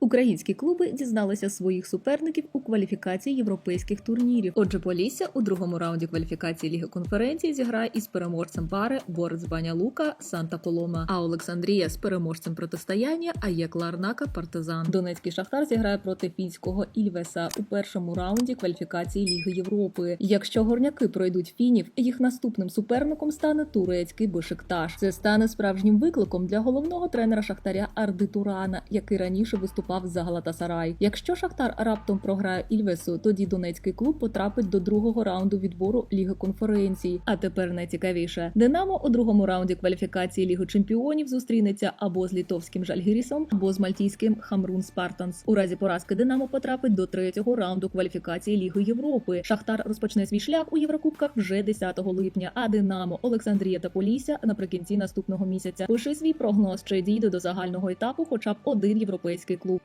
Українські клуби дізналися своїх суперників у кваліфікації європейських турнірів. Отже, Полісся у другому раунді кваліфікації Ліги конференції зіграє із переможцем пари Борис Баня Лука Санта Колома. А Олександрія з переможцем протистояння Аєк Ларнака Партизан. Донецький шахтар зіграє проти фінського Ільвеса у першому раунді кваліфікації Ліги Європи. Якщо горняки пройдуть фінів, їх наступним суперником стане турецький Бешикташ. Це стане справжнім викликом для головного тренера Шахтаря Арди Турана, який раніше виступав за Галатасарай. Якщо Шахтар раптом програє Ільвесу, тоді донецький клуб потрапить до другого раунду відбору Ліги конференцій. А тепер найцікавіше: Динамо у другому раунді кваліфікації Ліги Чемпіонів зустрінеться або з літовським Жальгірісом, або з мальтійським Хамрун Спартанс. У разі поразки Динамо потрапить до третього раунду кваліфікації Ліги Європи. Шахтар розпочне свій шлях у Єврокубках вже 10 липня. А Динамо, Олександрія та Полісся наприкінці наступного місяця. Пиши свій прогноз, чи дійде до загального етапу, хоча б один європейський клуб.